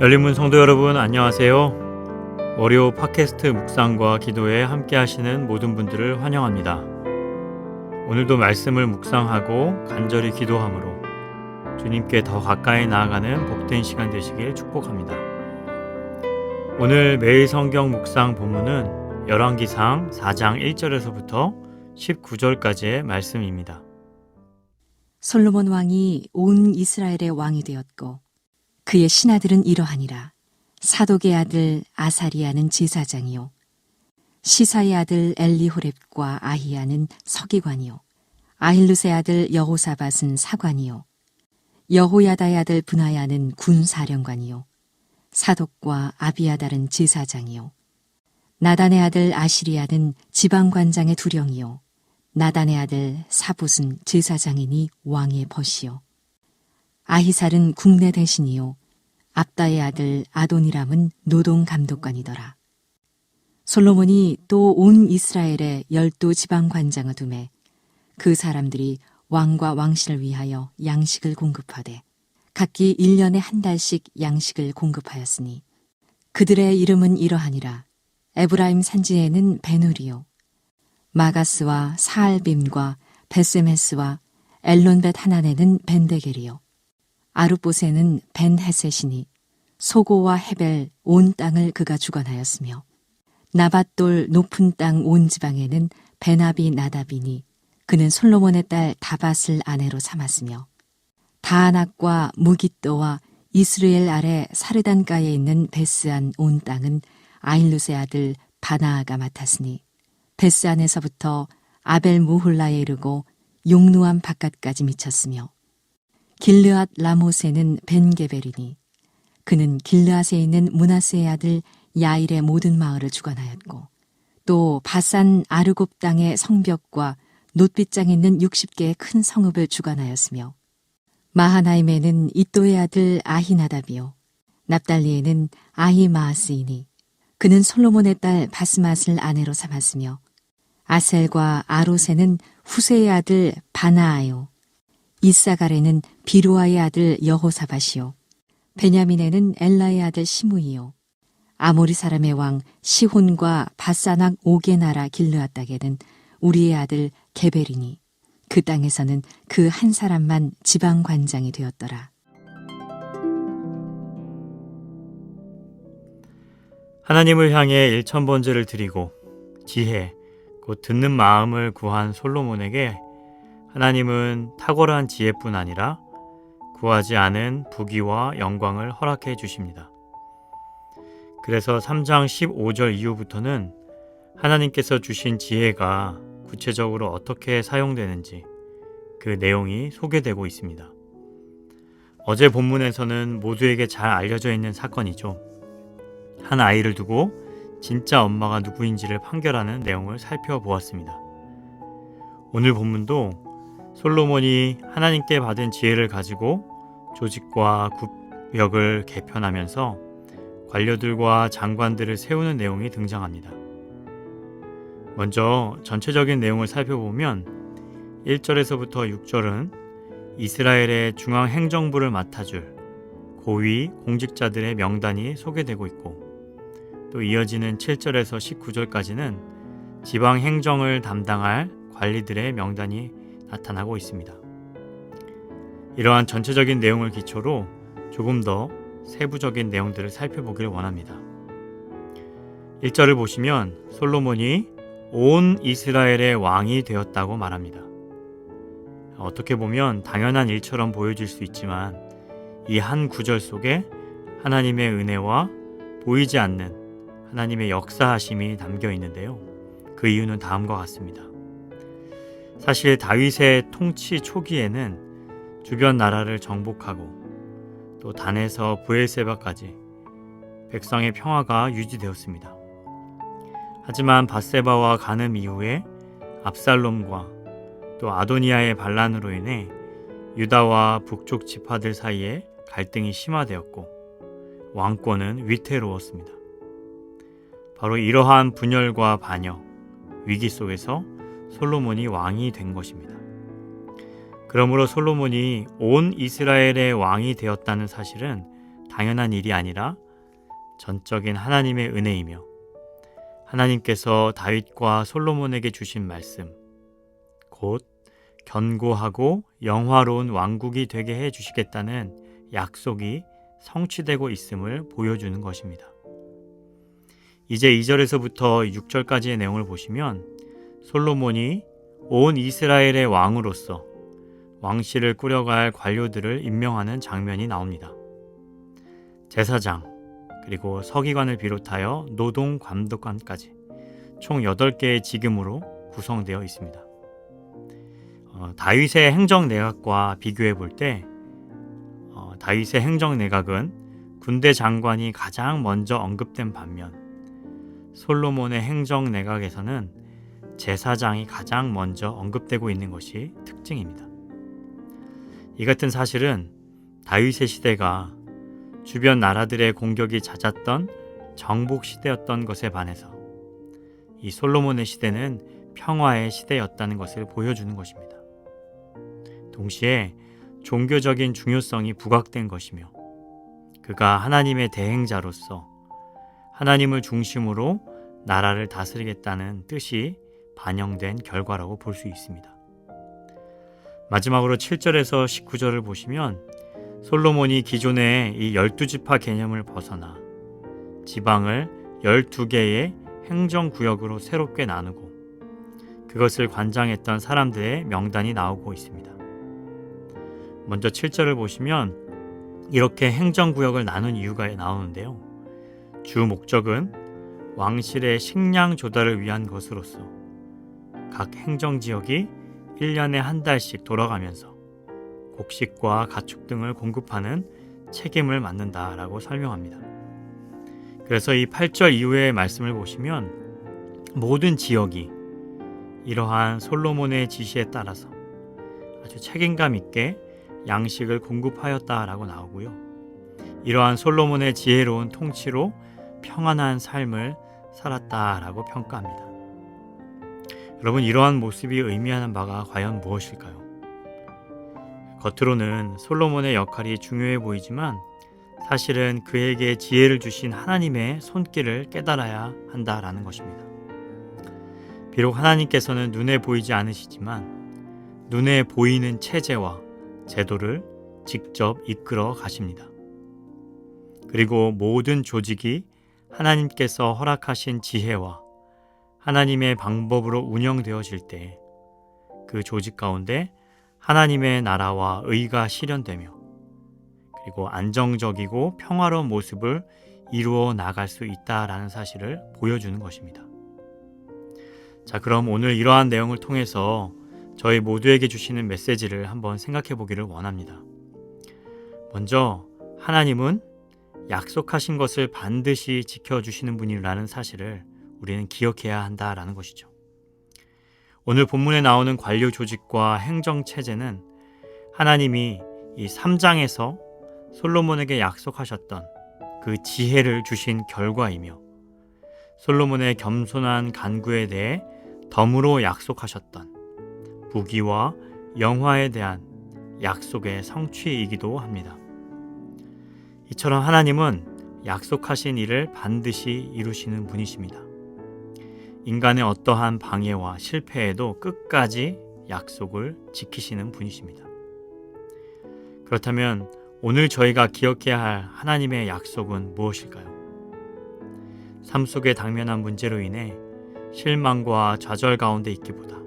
열린문 성도 여러분 안녕하세요. 월요 팟캐스트 묵상과 기도에 함께 하시는 모든 분들을 환영합니다. 오늘도 말씀을 묵상하고 간절히 기도함으로 주님께 더 가까이 나아가는 복된 시간 되시길 축복합니다. 오늘 매일 성경 묵상 본문은 열왕기상 4장 1절에서부터 19절까지의 말씀입니다. 솔로몬 왕이 온 이스라엘의 왕이 되었고 그의 신하들은 이러하니라. 사독의 아들 아사리아는 제사장이요. 시사의 아들 엘리호렙과 아히야는 서기관이요. 아힐루스의 아들 여호사밧은 사관이요. 여호야다의 아들 분하야는 군사령관이요. 사독과 아비아달은 제사장이요. 나단의 아들 아시리아는 지방관장의 두령이요. 나단의 아들 사붓은 제사장이니 왕의 벗이요. 아히살은 국내 대신이요. 압다의 아들 아도니람은 노동 감독관이더라. 솔로몬이 또 온 이스라엘에 열두 지방 관장을 두매 그 사람들이 왕과 왕실을 위하여 양식을 공급하되 각기 일년에 한 달씩 양식을 공급하였으니 그들의 이름은 이러하니라. 에브라임 산지에는 베누리요. 마가스와 사알빔과 베세메스와 엘론벳 하나네는 벤데겔이요 아룻보세는 벤헤셋이니 소고와 헤벨 온 땅을 그가 주관하였으며 나밧돌 높은 땅 온 지방에는 베나비 나답이니 그는 솔로몬의 딸 다밧을 아내로 삼았으며 다안악과 무기또와 이스르엘 아래 사르단가에 있는 베스안 온 땅은 아일루스의 아들 바나아가 맡았으니 베스안에서부터 아벨 무홀라에 이르고 용루암 바깥까지 미쳤으며 길르앗 라모세는 벤게벨이니 그는 길르앗에 있는 문하스의 아들 야일의 모든 마을을 주관하였고 또 바산 아르곱 땅의 성벽과 놋빛장에 있는 60개의 큰 성읍을 주관하였으며 마하나임에는 이또의 아들 아히나답이요 납달리에는 아히마아스이니 그는 솔로몬의 딸 바스맛을 아내로 삼았으며 아셀과 아로세는 후세의 아들 바나아요. 이사갈에는 비루아의 아들 여호사밧이요. 베냐민에는 엘라의 아들 시므이요. 아모리 사람의 왕 시혼과 바사낙 오게 나라 길르앗 땅에는 우리의 아들 게벨이니 그 땅에서는 그 한 사람만 지방 관장이 되었더라. 하나님을 향해 일천 번제를 드리고 지혜, 곧 듣는 마음을 구한 솔로몬에게 하나님은 탁월한 지혜뿐 아니라 구하지 않은 부귀와 영광을 허락해 주십니다. 그래서 3장 15절 이후부터는 하나님께서 주신 지혜가 구체적으로 어떻게 사용되는지 그 내용이 소개되고 있습니다. 어제 본문에서는 모두에게 잘 알려져 있는 사건이죠. 한 아이를 두고 진짜 엄마가 누구인지를 판결하는 내용을 살펴보았습니다. 오늘 본문도 솔로몬이 하나님께 받은 지혜를 가지고 조직과 구역을 개편하면서 관료들과 장관들을 세우는 내용이 등장합니다. 먼저 전체적인 내용을 살펴보면 1절에서부터 6절은 이스라엘의 중앙 행정부를 맡아줄 고위 공직자들의 명단이 소개되고 있고 또 이어지는 7절에서 19절까지는 지방 행정을 담당할 관리들의 명단이 나타나고 있습니다. 이러한 전체적인 내용을 기초로 조금 더 세부적인 내용들을 살펴보기를 원합니다. 1절을 보시면 솔로몬이 온 이스라엘의 왕이 되었다고 말합니다. 어떻게 보면 당연한 일처럼 보여질 수 있지만 이 한 구절 속에 하나님의 은혜와 보이지 않는 하나님의 역사하심이 담겨 있는데요. 그 이유는 다음과 같습니다. 사실 다윗의 통치 초기에는 주변 나라를 정복하고 또 단에서 부엘세바까지 백성의 평화가 유지되었습니다. 하지만 바세바와 가늠 이후에 압살롬과 또 아도니아의 반란으로 인해 유다와 북쪽 지파들 사이에 갈등이 심화되었고 왕권은 위태로웠습니다. 바로 이러한 분열과 반역, 위기 속에서 솔로몬이 왕이 된 것입니다. 그러므로 솔로몬이 온 이스라엘의 왕이 되었다는 사실은 당연한 일이 아니라 전적인 하나님의 은혜이며 하나님께서 다윗과 솔로몬에게 주신 말씀, 곧 견고하고 영화로운 왕국이 되게 해 주시겠다는 약속이 성취되고 있음을 보여주는 것입니다. 이제 2절에서부터 6절까지의 내용을 보시면 솔로몬이 온 이스라엘의 왕으로서 왕실을 꾸려갈 관료들을 임명하는 장면이 나옵니다. 제사장, 그리고 서기관을 비롯하여 노동 감독관까지 총 8개의 직임으로 구성되어 있습니다. 어, 다윗의 행정 내각과 비교해 볼때 어, 다윗의 행정 내각은 군대 장관이 가장 먼저 언급된 반면 솔로몬의 행정 내각에서는 제사장이 가장 먼저 언급되고 있는 것이 특징입니다. 이 같은 사실은 다윗의 시대가 주변 나라들의 공격이 잦았던 정복 시대였던 것에 반해서 이 솔로몬의 시대는 평화의 시대였다는 것을 보여주는 것입니다. 동시에 종교적인 중요성이 부각된 것이며 그가 하나님의 대행자로서 하나님을 중심으로 나라를 다스리겠다는 뜻이 반영된 결과라고 볼 수 있습니다. 마지막으로 7절에서 19절을 보시면 솔로몬이 기존의 이 12지파 개념을 벗어나 지방을 12개의 행정구역으로 새롭게 나누고 그것을 관장했던 사람들의 명단이 나오고 있습니다. 먼저 7절을 보시면 이렇게 행정구역을 나눈 이유가 나오는데요. 주 목적은 왕실의 식량 조달을 위한 것으로서 각 행정지역이 1년에 한 달씩 돌아가면서 곡식과 가축 등을 공급하는 책임을 맡는다라고 설명합니다. 그래서 이 8절 이후의 말씀을 보시면 모든 지역이 이러한 솔로몬의 지시에 따라서 아주 책임감 있게 양식을 공급하였다라고 나오고요. 이러한 솔로몬의 지혜로운 통치로 평안한 삶을 살았다라고 평가합니다. 여러분 이러한 모습이 의미하는 바가 과연 무엇일까요? 겉으로는 솔로몬의 역할이 중요해 보이지만 사실은 그에게 지혜를 주신 하나님의 손길을 깨달아야 한다라는 것입니다. 비록 하나님께서는 눈에 보이지 않으시지만 눈에 보이는 체제와 제도를 직접 이끌어 가십니다. 그리고 모든 조직이 하나님께서 허락하신 지혜와 하나님의 방법으로 운영되어질 때 그 조직 가운데 하나님의 나라와 의가 실현되며 그리고 안정적이고 평화로운 모습을 이루어 나갈 수 있다라는 사실을 보여주는 것입니다. 자, 그럼 오늘 이러한 내용을 통해서 저희 모두에게 주시는 메시지를 한번 생각해 보기를 원합니다. 먼저 하나님은 약속하신 것을 반드시 지켜주시는 분이라는 사실을 우리는 기억해야 한다라는 것이죠. 오늘 본문에 나오는 관료 조직과 행정 체제는 하나님이 이 3장에서 솔로몬에게 약속하셨던 그 지혜를 주신 결과이며 솔로몬의 겸손한 간구에 대해 덤으로 약속하셨던 부귀와 영화에 대한 약속의 성취이기도 합니다. 이처럼 하나님은 약속하신 일을 반드시 이루시는 분이십니다. 인간의 어떠한 방해와 실패에도 끝까지 약속을 지키시는 분이십니다. 그렇다면 오늘 저희가 기억해야 할 하나님의 약속은 무엇일까요? 삶 속에 당면한 문제로 인해 실망과 좌절 가운데 있기보다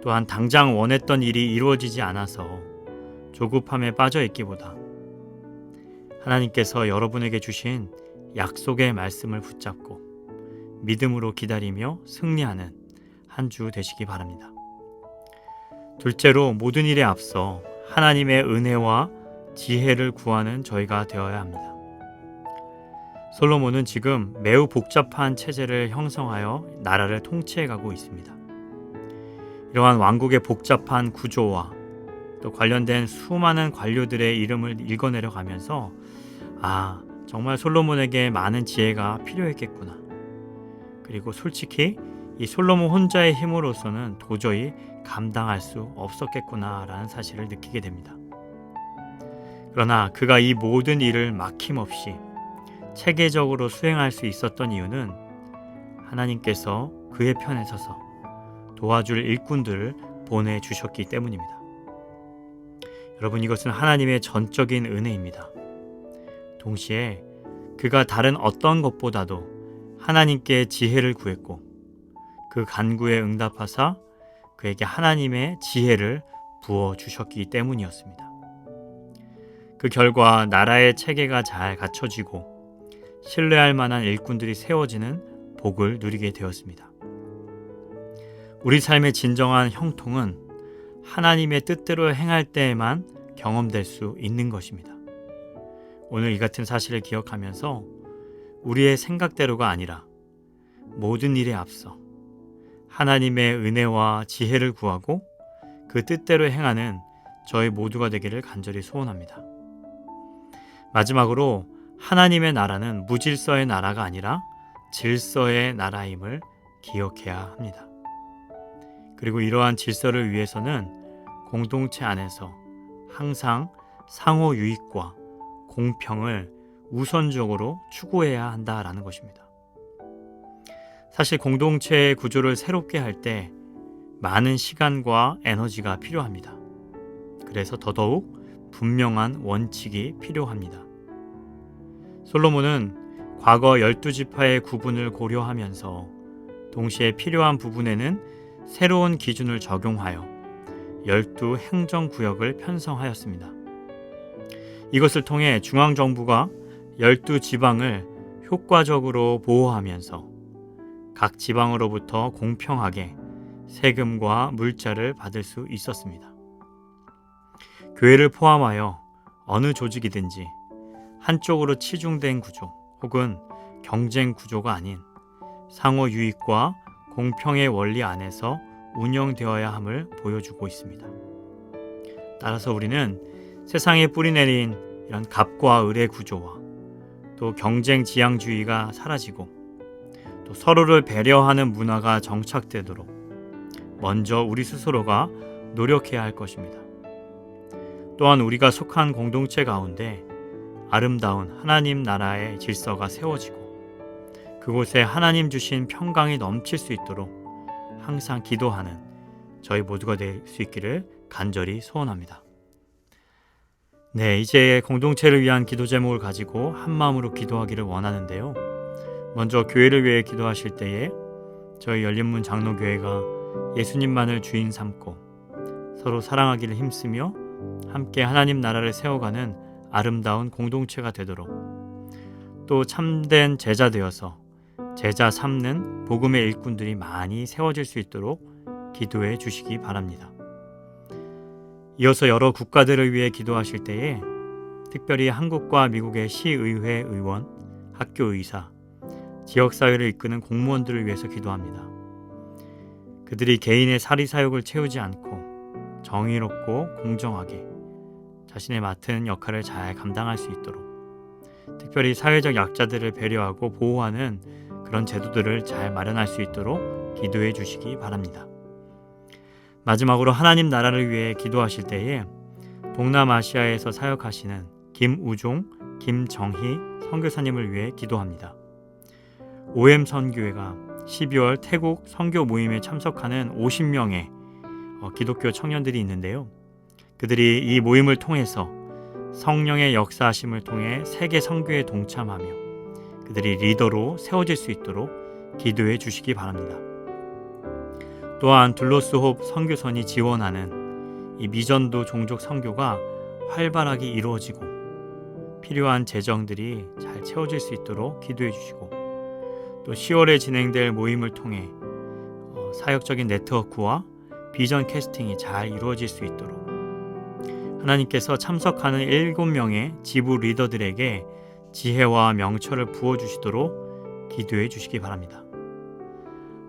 또한 당장 원했던 일이 이루어지지 않아서 조급함에 빠져 있기보다 하나님께서 여러분에게 주신 약속의 말씀을 붙잡고 믿음으로 기다리며 승리하는 한 주 되시기 바랍니다. 둘째로 모든 일에 앞서 하나님의 은혜와 지혜를 구하는 저희가 되어야 합니다. 솔로몬은 지금 매우 복잡한 체제를 형성하여 나라를 통치해 가고 있습니다. 이러한 왕국의 복잡한 구조와 또 관련된 수많은 관료들의 이름을 읽어내려 가면서 아, 정말 솔로몬에게 많은 지혜가 필요했겠구나. 그리고 솔직히 이 솔로몬 혼자의 힘으로서는 도저히 감당할 수 없었겠구나라는 사실을 느끼게 됩니다. 그러나 그가 이 모든 일을 막힘없이 체계적으로 수행할 수 있었던 이유는 하나님께서 그의 편에 서서 도와줄 일꾼들을 보내주셨기 때문입니다. 여러분, 이것은 하나님의 전적인 은혜입니다. 동시에 그가 다른 어떤 것보다도 하나님께 지혜를 구했고 그 간구에 응답하사 그에게 하나님의 지혜를 부어 주셨기 때문이었습니다. 그 결과 나라의 체계가 잘 갖춰지고 신뢰할 만한 일꾼들이 세워지는 복을 누리게 되었습니다. 우리 삶의 진정한 형통은 하나님의 뜻대로 행할 때에만 경험될 수 있는 것입니다. 오늘 이 같은 사실을 기억하면서 우리의 생각대로가 아니라 모든 일에 앞서 하나님의 은혜와 지혜를 구하고 그 뜻대로 행하는 저희 모두가 되기를 간절히 소원합니다. 마지막으로 하나님의 나라는 무질서의 나라가 아니라 질서의 나라임을 기억해야 합니다. 그리고 이러한 질서를 위해서는 공동체 안에서 항상 상호 유익과 공평을 우선적으로 추구해야 한다라는 것입니다. 사실 공동체의 구조를 새롭게 할 때 많은 시간과 에너지가 필요합니다. 그래서 더더욱 분명한 원칙이 필요합니다. 솔로몬은 과거 12지파의 구분을 고려하면서 동시에 필요한 부분에는 새로운 기준을 적용하여 12 행정구역을 편성하였습니다. 이것을 통해 중앙정부가 12지방을 효과적으로 보호하면서 각 지방으로부터 공평하게 세금과 물자를 받을 수 있었습니다. 교회를 포함하여 어느 조직이든지 한쪽으로 치중된 구조 혹은 경쟁 구조가 아닌 상호 유익과 공평의 원리 안에서 운영되어야 함을 보여주고 있습니다. 따라서 우리는 세상에 뿌리내린 이런 갑과 을의 구조와 또 경쟁 지향주의가 사라지고 또 서로를 배려하는 문화가 정착되도록 먼저 우리 스스로가 노력해야 할 것입니다. 또한 우리가 속한 공동체 가운데 아름다운 하나님 나라의 질서가 세워지고 그곳에 하나님 주신 평강이 넘칠 수 있도록 항상 기도하는 저희 모두가 될 수 있기를 간절히 소원합니다. 네, 이제 공동체를 위한 기도 제목을 가지고 한 마음으로 기도하기를 원하는데요. 먼저 교회를 위해 기도하실 때에 저희 열린문 장로교회가 예수님만을 주인 삼고 서로 사랑하기를 힘쓰며 함께 하나님 나라를 세워가는 아름다운 공동체가 되도록 또 참된 제자 되어서 제자 삼는 복음의 일꾼들이 많이 세워질 수 있도록 기도해 주시기 바랍니다. 이어서 여러 국가들을 위해 기도하실 때에 특별히 한국과 미국의 시의회 의원, 학교 의사, 지역사회를 이끄는 공무원들을 위해서 기도합니다. 그들이 개인의 사리사욕을 채우지 않고 정의롭고 공정하게 자신의 맡은 역할을 잘 감당할 수 있도록 특별히 사회적 약자들을 배려하고 보호하는 그런 제도들을 잘 마련할 수 있도록 기도해 주시기 바랍니다. 마지막으로 하나님 나라를 위해 기도하실 때에 동남아시아에서 사역하시는 김우종, 김정희 선교사님을 위해 기도합니다. OM 선교회가 12월 태국 선교 모임에 참석하는 50명의 어, 기독교 청년들이 있는데요. 그들이 이 모임을 통해서 성령의 역사하심을 통해 세계 선교에 동참하며 그들이 리더로 세워질 수 있도록 기도해 주시기 바랍니다. 또한 둘로스 홉 선교선이 지원하는 이 미전도 종족 선교가 활발하게 이루어지고 필요한 재정들이 잘 채워질 수 있도록 기도해 주시고 또 10월에 진행될 모임을 통해 어, 사역적인 네트워크와 비전 캐스팅이 잘 이루어질 수 있도록 하나님께서 참석하는 7명의 지부 리더들에게 지혜와 명철을 부어 주시도록 기도해 주시기 바랍니다.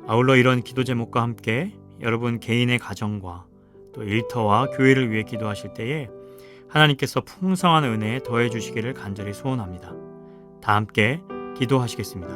아울러 이런 기도 제목과 함께 여러분 개인의 가정과 또 일터와 교회를 위해 기도하실 때에 하나님께서 풍성한 은혜에 더해 주시기를 간절히 소원합니다. 다 함께 기도하시겠습니다.